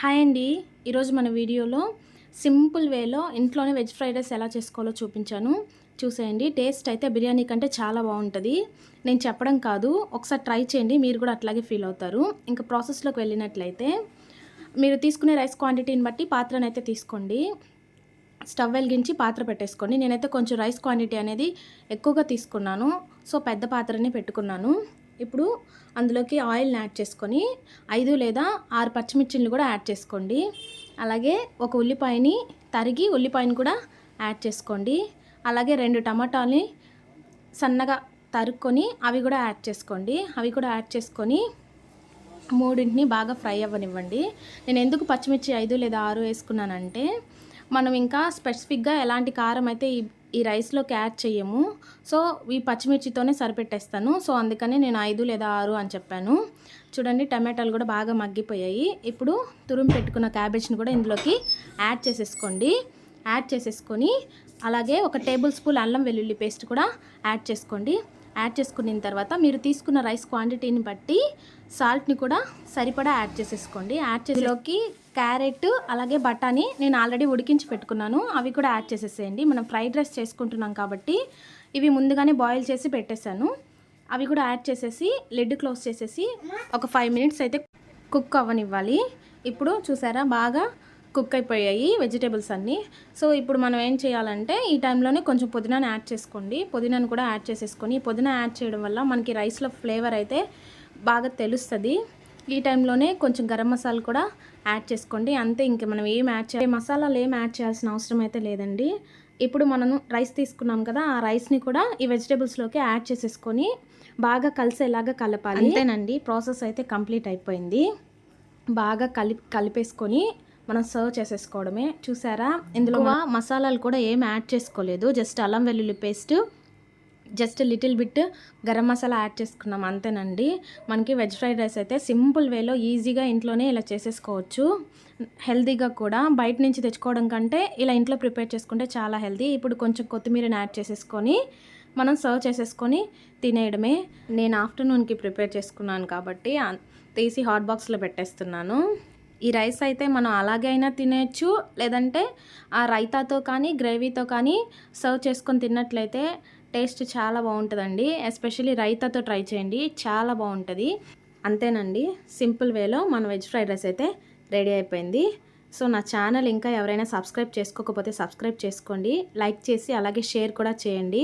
Hi అండి. ఈరోజు మన వీడియోలో సింపుల్ వేలో ఇంట్లోనే వెజ్ ఫ్రైడ్ రైస్ ఎలా చేసుకోవాలో చూపించాను. చూసేయండి. టేస్ట్ అయితే బిర్యానీ కంటే చాలా బాగుంటుంది. నేను చెప్పడం కాదు. ఒకసారి ట్రై చేయండి. మీరు కూడా అట్లాగే ఫీల్ అవుతారు. ఇంకా ప్రాసెస్లోకి వెళ్ళినట్లయితే మీరు తీసుకునే రైస్ క్వాంటిటీని బట్టి పాత్రను అయితే తీసుకోండి. స్టవ్ వెలిగించి పాత్ర పెట్టేసుకోండి. నేనైతే కొంచెం రైస్ క్వాంటిటీ అనేది ఎక్కువగా తీసుకున్నాను. సో పెద్ద పాత్రనే పెట్టుకున్నాను. ఇప్పుడు అందులోకి ఆయిల్ని యాడ్ చేసుకొని ఐదు లేదా ఆరు పచ్చిమిర్చిని కూడా యాడ్ చేసుకోండి. అలాగే ఒక ఉల్లిపాయని తరిగి ఉల్లిపాయని కూడా యాడ్ చేసుకోండి. అలాగే రెండు టమాటాలని సన్నగా తరుక్కొని అవి కూడా యాడ్ చేసుకోండి. అవి కూడా యాడ్ చేసుకొని మూడింటిని బాగా ఫ్రై అవ్వనివ్వండి. నేను ఎందుకు పచ్చిమిర్చి ఐదు లేదా ఆరు వేసుకున్నానంటే మనం ఇంకా స్పెసిఫిక్గా ఎలాంటి కారం అయితే ఈ రైస్లోకి యాడ్ చేయము సో ఈ పచ్చిమిర్చితోనే సరిపెట్టేస్తాను. సో అందుకని నేను ఐదు లేదా ఆరు అని చెప్పాను. చూడండి టమాటాలు కూడా బాగా మగ్గిపోయాయి. ఇప్పుడు తురుము పెట్టుకున్న క్యాబేజ్ని కూడా ఇందులోకి యాడ్ చేసేసుకోండి. యాడ్ చేసేసుకొని అలాగే ఒక టేబుల్ స్పూన్ అల్లం వెల్లుల్లి పేస్ట్ కూడా యాడ్ చేసుకోండి. యాడ్ చేసుకున్న తర్వాత మీరు తీసుకున్న రైస్ క్వాంటిటీని బట్టి సాల్ట్ని కూడా సరిపడా యాడ్ చేసేసుకోండి. యాడ్ చేసేలోకి క్యారెట్ అలాగే బఠానీ నేను ఆల్రెడీ ఉడికించి పెట్టుకున్నాను. అవి కూడా యాడ్ చేసేసేయండి. మనం ఫ్రైడ్ రైస్ చేసుకుంటున్నాం కాబట్టి ఇవి ముందుగానే బాయిల్ చేసి పెట్టేశాను. అవి కూడా యాడ్ చేసేసి లిడ్ క్లోజ్ చేసేసి ఒక ఫైవ్ మినిట్స్ అయితే కుక్ అవ్వనివ్వాలి. ఇప్పుడు చూసారా బాగా కుక్ అయిపోయాయి వెజిటేబుల్స్ అన్నీ. సో ఇప్పుడు మనం ఏం చేయాలంటే ఈ టైంలోనే కొంచెం పుదీనాను యాడ్ చేసుకోండి. పుదీనాను కూడా యాడ్ చేసేసుకొని పుదీనా యాడ్ చేయడం వల్ల మనకి రైస్లో ఫ్లేవర్ అయితే బాగా తెలుస్తుంది. ఈ టైంలోనే కొంచెం గరం మసాలా కూడా యాడ్ చేసుకోండి. అంతే ఇంక మనం ఏం యాడ్ చేయాలి మసాలాలు ఏం యాడ్ చేయాల్సిన అవసరం అయితే లేదండి. ఇప్పుడు మనం రైస్ తీసుకున్నాం కదా ఆ రైస్ని కూడా ఈ వెజిటేబుల్స్లోకి యాడ్ చేసేసుకొని బాగా కలిసేలాగా కలపాలి. అంతేనండి ప్రాసెస్ అయితే కంప్లీట్ అయిపోయింది. బాగా కలిపి కలిపేసుకొని మనం సర్వ్ చేసేసుకోవడమే. చూసారా? ఇందులో మసాలాలు కూడా ఏం యాడ్ చేసుకోలేదు. జస్ట్ అల్లం వెల్లుల్లి paste just little bit garam masala add చేసుకున్నాం. అంతేనండి. మనకి వెజ్ ఫ్రైడ్ రైస్ అయితే సింపుల్ వేలో ఈజీగా ఇంట్లోనే ఇలా చేసేసుకోవచ్చు. హెల్తీగా కూడా. బయట నుంచి తెచ్చుకోవడం కంటే ఇలా ఇంట్లో ప్రిపేర్ చేసుకుంటే చాలా హెల్తీ. ఇప్పుడు కొంచెం కొత్తిమీరని యాడ్ చేసేసుకొని మనం సర్వ్ చేసేసుకొని తినేయడమే. నేను ఆఫ్టర్నూన్కి ప్రిపేర్ చేసుకున్నాను కాబట్టి తీసి హాట్ బాక్స్లో పెట్టేస్తున్నాను. ఈ రైస్ అయితే మనం అలాగే అయినా తినేయచ్చు. లేదంటే ఆ రైతాతో కానీ గ్రేవీతో కానీ సర్వ్ చేసుకొని తిన్నట్లయితే టేస్ట్ చాలా బాగుంటుందండి. ఎస్పెషల్లీ రైతాతో ట్రై చేయండి. చాలా బాగుంటుంది. అంతేనండి. సింపుల్ వేలో మన వెజ్ ఫ్రైడ్ రైస్ అయితే రెడీ అయిపోయింది. సో నా ఛానల్ ఇంకా ఎవరైనా సబ్స్క్రైబ్ చేసుకోకపోతే సబ్స్క్రైబ్ చేసుకోండి. లైక్ చేసి అలాగే షేర్ కూడా చేయండి.